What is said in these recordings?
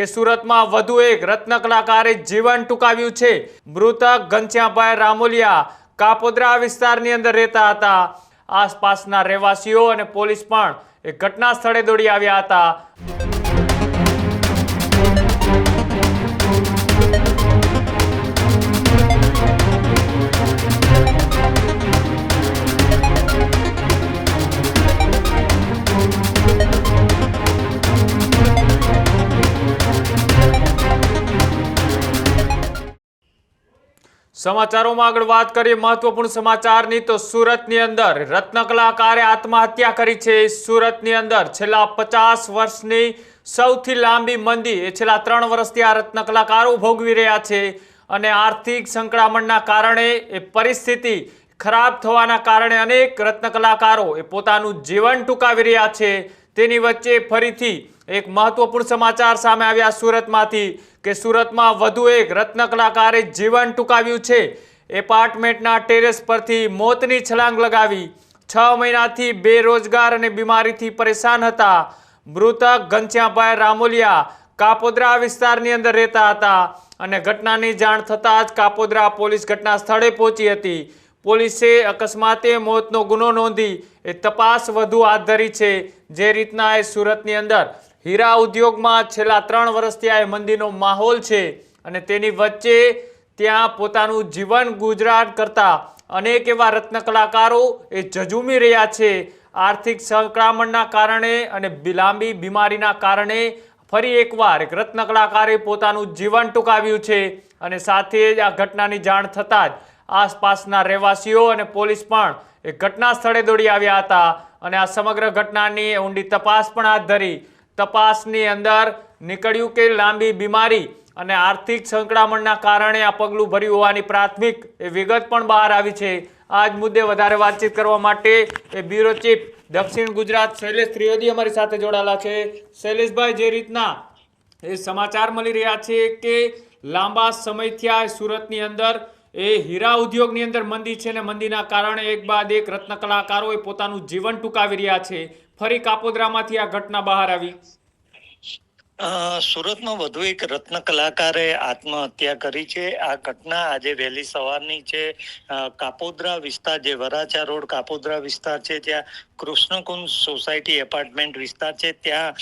કે સુરતમાં વધુ એક રત્ન કલાકારે જીવન ટૂંકાવ્યું છે. મૃતક ઘનશ્યામભાઈ રામોલિયા કાપોદ્રા વિસ્તારની અંદર રહેતા હતા. આસપાસના રહેવાસીઓ અને પોલીસ પણ એ ઘટના સ્થળે દોડી આવ્યા હતા. સમાચારોમાં આગળ વાત કરીએ મહત્વપૂર્ણ સમાચારની તો સુરતની અંદર રત્ન કલાકારે આત્મહત્યા કરી છે. સુરતની અંદર છેલ્લા પચાસ વર્ષની સૌથી લાંબી મંદી એ છેલ્લા ત્રણ વર્ષથી આ રત્ન કલાકારો ભોગવી રહ્યા છે અને આર્થિક સંકળામણના કારણે એ પરિસ્થિતિ ખરાબ થવાના કારણે અનેક રત્ન કલાકારો એ પોતાનું જીવન ટૂંકાવી રહ્યા છે. તેની વચ્ચે ફરીથી એક મહત્વપૂર્ણ સમાચાર સામે આવ્યા સુરતમાંથી કે સુરતમાં વધુ એક રત્નકલાકારે જીવન ટૂંકાવ્યું છે. એપાર્ટમેન્ટના ટેરેસ પરથી મોતની છલાંગ લગાવી છ મહિનાથી બેરોજગાર અને બીમારીથી પરેશાન હતા. મૃતક ઘનશ્યામભાઈ રામોલિયા કાપોદ્રા વિસ્તારની અંદર રહેતા હતા અને ઘટનાની જાણ થતાં જ કાપોદ્રા પોલીસ ઘટના સ્થળે પહોંચી હતી. પોલીસે અકસ્માતે મોતનો ગુનો નોંધી એ તપાસ વધુ હાથ ધરી છે. જે રીતના એ સુરતની અંદર હીરા ઉદ્યોગમાં છેલ્લા ત્રણ વર્ષથી આ મંદીનો માહોલ છે અને તેની વચ્ચે ત્યાં પોતાનું જીવન ગુજરાન કરતા અનેક એવા રત્ન કલાકારો એ ઝઝુમી રહ્યા છે. આર્થિક સંકળામણના કારણે અને લાંબી બીમારીના કારણે ફરી એકવાર એક રત્ન કલાકારે પોતાનું જીવન ટૂંકાવ્યું છે અને સાથે જ આ ઘટનાની જાણ થતાં જ આસપાસના રહેવાસીઓ અને પોલીસ પણ એ ઘટના સ્થળે દોડી આવ્યા હતા અને આ સમગ્ર ઘટનાની ઊંડી તપાસ પણ હાથ ધરી. તપાસની અંદર નીકળ્યું કે લાંબી બીમારી અને આર્થિક સંકળામણના કારણે આ પગલું ભર્યું હોવાની પ્રાથમિક એ વિગત પણ બહાર આવી છે. આ જ મુદ્દે વધારે વાતચીત કરવા માટે એ બ્યુરો ચીફ દક્ષિણ ગુજરાત શૈલેષ ત્રિવેદી અમારી સાથે જોડાયેલા છે. શૈલેષભાઈ, જે રીતના એ સમાચાર મળી રહ્યા છે કે લાંબા સમયથી આ સુરતની અંદર એ હીરા ઉદ્યોગની અંદર મંદી છે ને મંદીના કારણે એક બાદ એક રત્ન કલાકારોએ પોતાનું જીવન ટૂંકાવી રહ્યા છે. ફરી કાપોદ્રામાંથી આ ઘટના બહાર આવી. સુરતમાં વધુ એક રત્ન કલાકારે આત્મહત્યા કરી છે. આ ઘટના આજે વહેલી સવારની છે. કાપોદ્રા વિસ્તાર જે વરાછા રોડ કાપોદ્રા વિસ્તાર છે ત્યાં કૃષ્ણકુંજ સોસાયટી એપાર્ટમેન્ટ વિસ્તાર છે, ત્યાં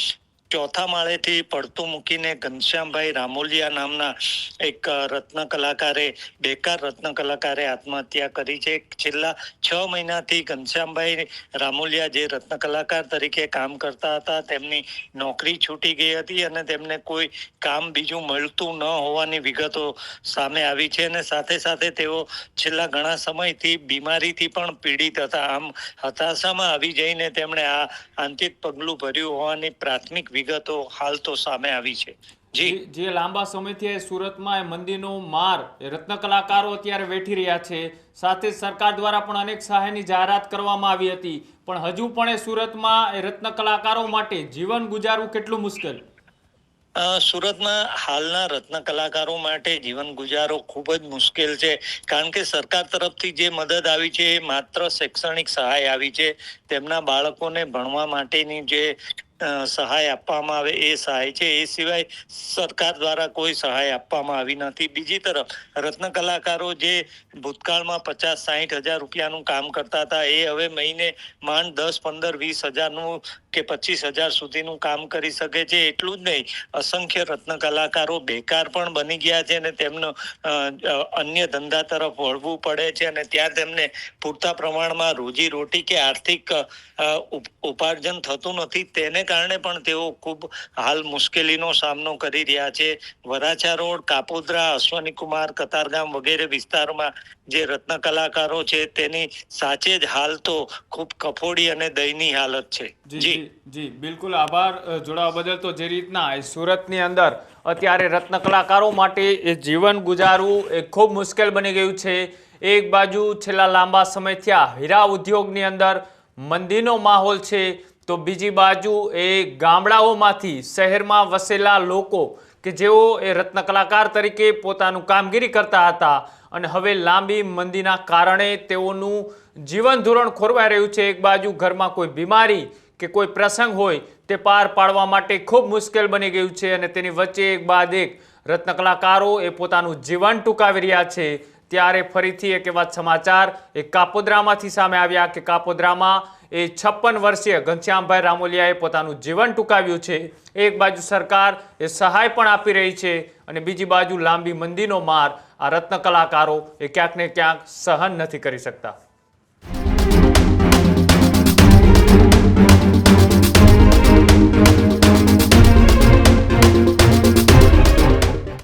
ચોથા માળેથી પડતું મૂકીને ઘનશ્યામભાઈ રામોલિયા નામના એક રત્ન કલાકારે બેકાર રત્ન કલાકારે આત્મહત્યા કરી છે. છેલ્લા છ મહિનાથી ઘનશ્યામભાઈ રામોલિયા જે રત્ન કલાકાર તરીકે કામ કરતા હતા, તેમની નોકરી છૂટી ગઈ હતી અને તેમને કોઈ કામ બીજું મળતું ન હોવાની વિગતો સામે આવી છે અને સાથે સાથે તેઓ છેલ્લા ઘણા સમયથી બીમારીથી પણ પીડિત હતા. આમ હતાશામાં આવી જઈને તેમણે આ આંતરિક પગલું ભર્યું હોવાની પ્રાથમિક વિગતો હાલ તો સામે આવી છે. જી. જે લાંબા સમયથી સુરતમાં એ મંદીનો માર રત્ન કલાકારો અત્યારે વેઠી રહ્યા છે. સાથે સરકાર દ્વારા પણ અનેક સહાયની જાહેરાત કરવામાં આવી હતી. પણ હજુ પણ એ સુરતમાં એ રત્ન કલાકારો માટે જીવન ગુજારવું કેટલું મુશ્કેલ? સુરતમાં હાલના રત્ન કલાકારો માટે જીવન ગુજારો ખૂબ જ મુશ્કેલ છે. કારણ કે સરકાર તરફથી જે મદદ આવી છે એ માત્ર શૈક્ષણિક સહાય આવી છે. તેમના બાળકોને ભણવા માટેની જે સહાય આપવામાં આવે, એ સહાય છે. એ સિવાય સરકાર દ્વારા કોઈ સહાય આપવામાં આવી નથી. બીજી તરફ, રત્ન કલાકારો જે ભૂતકાળમાં પચાસ, સાહીઠ હજાર રૂપિયાનું કામ કરતા હતા, એ હવે મહિને માંડ દસ, પંદર, વીસ હજારનું કે પચીસ હજાર સુધીનું કામ કરી શકે છે. એટલું જ નહીં, અસંખ્ય રત્ન કલાકારો બેકાર પણ બની ગયા છે અને તેમનો અન્ય ધંધા તરફ વળવું પડે છે અને ત્યાં તેમને પૂરતા પ્રમાણમાં રોજી રોટી કે આર્થિક ઉપાર્જન થતું નથી, તેને કારણે પણ તેઓ ખૂબ હાલ મુશ્કેલીનો સામનો કરી રહ્યા છે. વરાછા રોડ કાપોદ્રા અશ્વની કુમાર કતારગામ વગેરે વિસ્તારોમાં જે રત્ન કલાકારો છે તેની સાચે જ હાલ તો ખૂબ કફોડી અને દયની હાલત છે. જી જી. બિલકુલ આભાર જોડાવા બદલ. તો જે રીતના સુરતની અંદર અત્યારે રત્ન કલાકારો માટે એ જીવન ગુજારવું એ ખૂબ મુશ્કેલ બની ગયું છે. એક બાજુ છેલ્લા લાંબા સમયથી આ હીરા ઉદ્યોગની અંદર મંદીનો માહોલ છે. તો બીજી બાજુ એ ગામડાઓમાંથી શહેરમાં વસેલા લોકો કે જેઓ એ રત્ન કલાકાર તરીકે પોતાનું કામગીરી કરતા હતા અને હવે લાંબી મંદીના કારણે તેઓનું જીવન ધોરણ ખોરવાઈ રહ્યું છે. એક બાજુ ઘરમાં કોઈ બીમારી કે કોઈ પ્રસંગ હોય તે પાર પાડવા માટે ખૂબ મુશ્કેલ બની ગયું છે અને તેની વચ્ચે એક બાદ એક રત્ન કલાકારો એ પોતાનું જીવન ટૂંકાવી રહ્યા છે. ત્યારે ફરીથી એક એવા સમાચાર એ કાપોદ્રામાંથી સામે આવ્યા કે કાપોદ્રામાં એ છપ્પન વર્ષીય ઘનશ્યામભાઈ રામોલિયાએ પોતાનું જીવન ટૂંકાવ્યું છે. એક બાજુ સરકાર એ સહાય પણ આપી રહી છે અને બીજી બાજુ લાંબી મંદીનો માર આ રત્ન કલાકારો એ ક્યાંક ને ક્યાંક સહન નથી કરી શકતા.